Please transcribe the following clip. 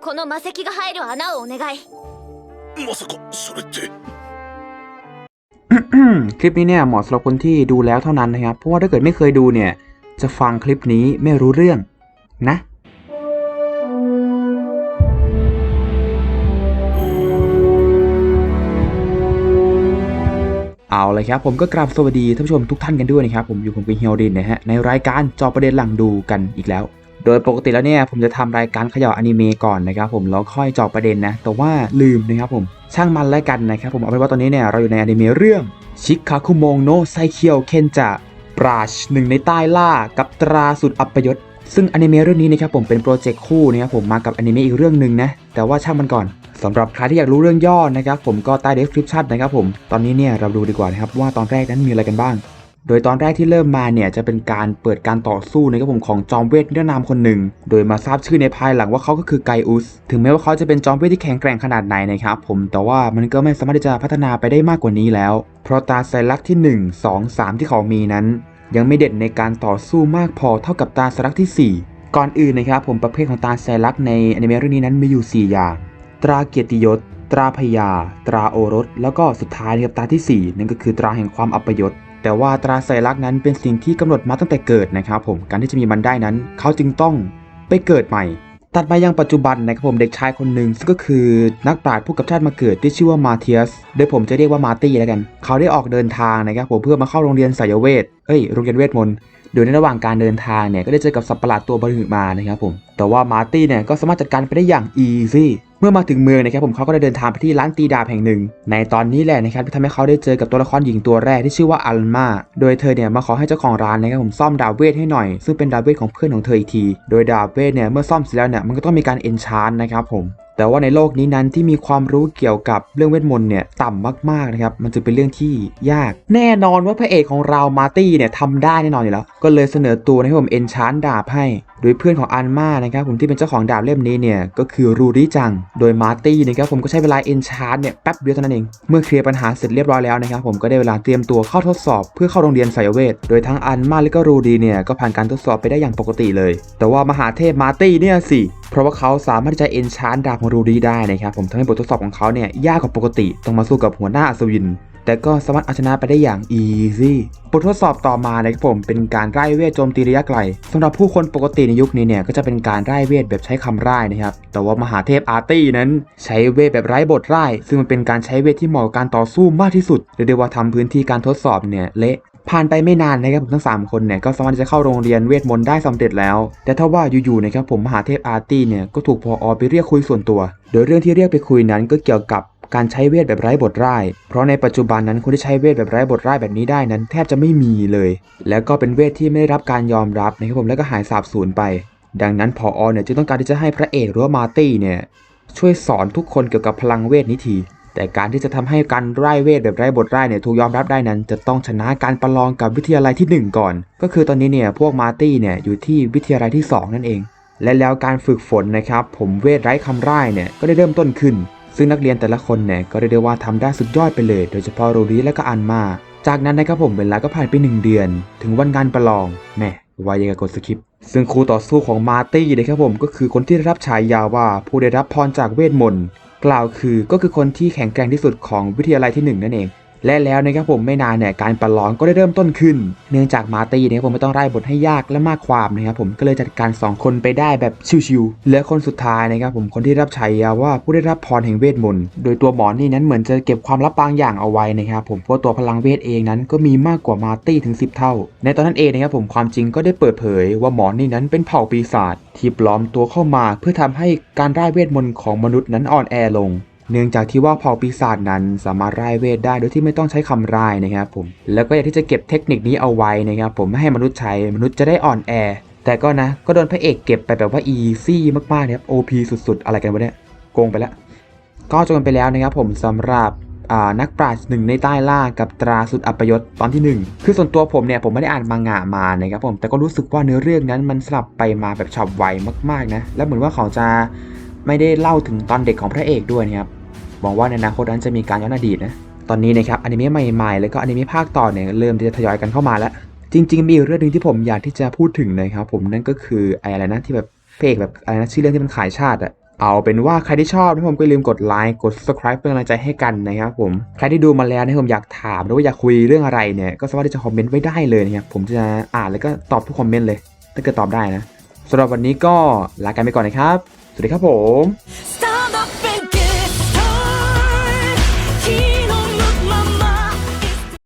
この魔石が入る穴をお願いまさかそれって คลิปนี้เนี่ยเหมาะสำหรับคนที่ดูแล้วเท่านั้นนะครับ เพราะว่าถ้าเกิดไม่เคยดูเนี่ย จะฟังคลิปนี้ไม่รู้เรื่องนะ เอาเลยครับ ผมก็กราบสวัสดีท่านผู้ชมทุกท่านกันด้วยนะครับ ผมอยู่ผมเป็นเฮียวดินนะฮะ ในรายการเจอประเด็นหลังดูกันอีกแล้ว โดยปกติแล้วเนี่ยผมจะทำรายการขย่าอนิเมะก่อนนะครับผมแล้วค่อยจาะประเด็นนะแต่ว่าลืมนะครับผมช่างมันแล้วกันนะครับผมเอาเป็นว่าตอนนี้เนี่ยเราอยู่ในอนิเมะเรื่องชิคาคุโมงโนไซเคียวเคนจะปราชหนึ่งในใต้ล่ากับตราสุดอัปยศซึ่งอนิเมะเรื่องนี้นะครับผมเป็นโปรเจกต์คู่นะครับผมมากับอนิเมะอีกเรื่องหนึ่งนะแต่ว่าช่างมันก่อนสำหรับใครที่อยากรู้เรื่องย่อนะครับผมก็ใต้ description นะครับผมตอนนี้เนี่ยเราดูดีกว่านะครับว่าตอนแรกนั้นมีอะไรกันบ้าง โดยตอนแรกที่เริ่มมาเนี่ยจะเป็นการเปิดการต่อสู้ในะครับผมของจอมเวทนิรนามคนหนึ่ง โดยมาทราบชื่อในภายหลังว่าเขาก็คือไกอุส ถึงแม้ว่าเขาจะเป็นจอมเวทที่แข็งแกร่งขนาดไหนนะครับผม แต่ว่ามันก็ไม่สามารถที่จะพัฒนาไปได้มากกว่านี้แล้ว เพราะตาไซลักษณ์ที่ 1 2 3 ที่เขามีนั้น ยังไม่เด่นในการต่อสู้มากพอเท่ากับตาไซลักษณ์ที่ 4 ก่อนอื่นนะครับผมประเภทของตาไซลักษณ์ในอนิเมะเรื่องนี้นั้นมีอยู่ 4 อย่าง ตราเกียรติยศ ตราพยา ตราโอรส แล้วก็สุดท้ายนะครับตาทีสี่4 นั่นก็คือตราแห่งความอัปยศ แต่ว่าตราไซลักษณ์นั้นเป็นสิ่งที่กำหนดมาตั้งแต่เกิดนะครับผมการที่จะมีมันได้นั้น เขาจึงต้องไปเกิดใหม่ ตัดมายังปัจจุบันนะครับผมเด็กชายคนหนึ่งซึ่งก็คือนักปราชญ์ผู้กับชาติมาเกิดที่ชื่อว่ามาเทียสโดยผมจะเรียกว่ามาร์ตี้แล้วกัน เขาได้ออกเดินทางนะครับผมเพื่อมาเข้าโรงเรียนสายเวทเอ้ยโรงเรียนเวทมนต์ โดยในระหว่างการเดินทางเนี่ยก็ได้เจอกับสัตว์ประหลาดตัวบรหึมานะครับผม แต่ว่ามาร์ตี้เนี่ยก็สามารถจัดการไปได้อย่างอีซี่เมื่อมาถึงเมืองนะครับผมเขาก็ได้เดินทางไปที่ร้านตีดาบแห่งหนึ่ง ในตอนนี้แหละนะครับที่ทำให้เขาได้เจอกับตัวละครหญิงตัวแรกที่ชื่อว่าอัลมา โดยเธอเนี่ยมาขอให้เจ้าของร้านนะครับผมซ่อมดาบเวทให้หน่อย ซึ่งเป็นดาบเวทของเพื่อนของเธออีกที โดยดาบเวทเนี่ยเมื่อซ่อมเสร็จแล้วเนี่ยมันก็ต้องมีการเอนชานนะครับผม แต่ว่าในโลกนี้นั้นที่มีความรู้เกี่ยวกับเรื่องเวทมนต์เนี่ยต่ำมากๆนะครับ มันจึงเป็นเรื่องที่ยาก แน่นอนว่าพระเอกของเรามาร์ตี้เนี่ยทำได้แน่นอนอยู่แล้ว ก็เลยเสนอตัวให้ผมเอนชานดาบให้ โดยเพื่อนของอันมานะครับผมที่เป็นเจ้าของดาบเล่มนี้เนี่ยก็คือรูริจัง โดยมาร์ตี้นะครับผมก็ใช้เวลาเอนชานเนี่ยแป๊บเดียวเท่านั้นเอง เมื่อเคลียร์ปัญหาเสร็จเรียบร้อยแล้วนะครับผมก็ได้เวลาเตรียมตัวเข้าทดสอบเพื่อเข้าโรงเรียนสายเวท โดยทั้งอันมาและก็รูดีเนี่ยก็ผ่านการทดสอบไปได้อย่างปกติเลย แต่ว่ามหาเทพมาร์ตี้เนี่ยสิ เพราะว่าเขาสามารถที่จะเอนชานดาบของรูดีได้นะครับผมทำให้บททดสอบของเขาเนี่ยยากกว่าปกติต้องมาสู้กับหัวหน้าอัศวิน แต่ก็สามารถเอาชนะไปได้อย่าง easy บททดสอบต่อมานะครับผมเป็นการไล่เวทโจมตีระยะไกลสำหรับผู้คนปกติในยุคนี้เนี่ยก็จะเป็นการไล่เวทแบบใช้คำไล่นะครับแต่ว่ามหาเทพอาร์ตี้นั้น ใช้เวทแบบไร้บทไล่ซึ่งมันเป็นการใช้เวทที่เหมาะกับการต่อสู้มากที่สุดเรียกได้ว่าทำพื้นที่การทดสอบเนี่ยเละ ผ่านไปไม่นานนะครับผมทั้ง 3 คนเนี่ยก็สามารถจะเข้าโรงเรียนเวทมนต์ได้สำเร็จแล้ว แต่ถ้าว่าอยู่ๆนะครับผมมหาเทพอาร์ตี้เนี่ยก็ถูกพออไปเรียกคุยส่วนตัว โดยเรื่องที่เรียกไปคุยนั้นก็เกี่ยวกับการใช้เวทแบบไร้บทร่าย เพราะในปัจจุบันนั้นคนที่ใช้เวทแบบไร้บทร่ายแบบนี้ได้นั้นแทบจะไม่มีเลย แล้วก็เป็นเวทที่ไม่ได้รับการยอมรับนะครับผมแล้วก็หายสาบสูญไป ดังนั้นพออเนี่ยจึงต้องการที่จะให้พระเอกหรือว่ามาร์ตี้เนี่ยช่วยสอนทุกคนเกี่ยวกับพลังเวทนี้ที แต่การที่จะทำให้การไร้เวทแบบไร้บทไร้เนี่ยถูกยอมรับได้นั้น จะต้องชนะการประลองกับวิทยาลัยที่ 1 ก่อน ก็คือตอนนี้เนี่ยพวกมาร์ตี้เนี่ยอยู่ที่วิทยาลัยที่ 2 นั่นเอง และแล้วการฝึกฝนนะครับผมเวทไร้คำไร้เนี่ยก็ได้เริ่มต้นขึ้น ซึ่งนักเรียนแต่ละคนเนี่ยก็เรียกได้ว่าทำได้สุดยอดไปเลย โดยเฉพาะโรดีและก็อันมา จากนั้นนะครับผมเวลาก็ผ่านไปหนึ่งเดือน ถึงวันงานประลองแหม่ไวยังกับกดสคริปต์ซึ่งครูต่อสู้ของมาร์ตี้นะครับผมก็คือคนที่ได้รับฉายาว่าผู้ได้รับพรจากเวทมนต์ กล่าวคือก็คือคนที่แข็งแกร่งที่สุดของวิทยาลัยที่ 1 นั่นเอง และแล้วนะครับผมไม่นานเนี่ยการประลองก็ได้เริ่มต้นขึ้น เนื่องจากมาตี้เนี่ยผมไม่ต้องไล่บทให้ยากและมากความนะครับผมก็เลยจัดการ 2 คนไปได้แบบชิวๆและคนสุดท้ายนะครับผมคนที่รับฉายาว่าผู้ได้รับพรแห่งเวทมนต์โดยตัวหมอนี่นั้นเหมือนจะเก็บความลับบางอย่างเอาไว้นะครับผมเพราะตัวพลังเวทเองนั้นก็มีมากกว่ามาตี้ถึง 10 เท่า ในตอนนั้นเองนะครับผมความจริงก็ได้เปิดเผย ว่าหมอนี่นั้นเป็นเผ่าปีศาจที่ปลอมตัวเข้ามา เพื่อทำให้การไล่เวทมนต์ของมนุษย์นั้นอ่อนแอลง เนื่องจากที่ว่าเผ่าปีศาจนั้นสามารถร่ายเวทได้โดยที่ไม่ต้องใช้คำร่ายนะครับผม แล้วก็อยากที่จะเก็บเทคนิคนี้เอาไว้นะครับผมไม่ให้มนุษย์ใช้มนุษย์จะได้อ่อนแอ แต่ก็นะก็โดนพระเอกเก็บไปแบบว่าอีซี่มากๆนะครับ OP สุดๆ อะไรกันวะเนี่ยโกงไปแล้ว ก็จบกันไปแล้วนะครับผมสำหรับนักปราชญ์หนึ่งในใต้ล่ากับตราสุดอัปยศตอนที่ 1 คือส่วนตัวผมเนี่ยผมไม่ได้อ่านมังงะมานะครับผมแต่ก็รู้สึกว่าเนื้อเรื่องนั้นมันสลับไปมาแบบฉับไวมากๆนะ แล้วเหมือนว่าเขาจะไม่ได้เล่าถึงตอนเด็กของพระเอกด้วยนะครับ หวังว่าในอนาคตนั้นจะมีการย้อนอดีตนะตอนนี้นะครับอนิเมะใหม่ๆ แล้วก็อนิเมะภาคต่อเนี่ยเริ่มที่จะทยอยกันเข้ามาแล้ว จริง ๆ มีเรื่องหนึ่งที่ผมอยากที่จะพูดถึงนะครับผมนั่นก็คือไอ้อะไรนะที่แบบเพลงแบบอะไรนะชื่อเรื่องที่มันขายชาติอะเอาเป็นว่าใครที่ชอบนะผมก็ลืมกดไลค์กด subscribe เป็นกำลังใจให้กันนะครับผมใครที่ดูมาแล้วนะผมอยากถามหรือว่าอยากคุยเรื่องอะไรเนี่ยก็สามารถที่จะคอมเมนต์ไว้ได้เลยนะครับผมจะอ่านแล้วก็ตอบทุกคอมเมนต์เลย ถ้าเกิดตอบได้นะสำหรับวันนี้ก็ลากันไปก่อนนะครับ สวัสดีครับผม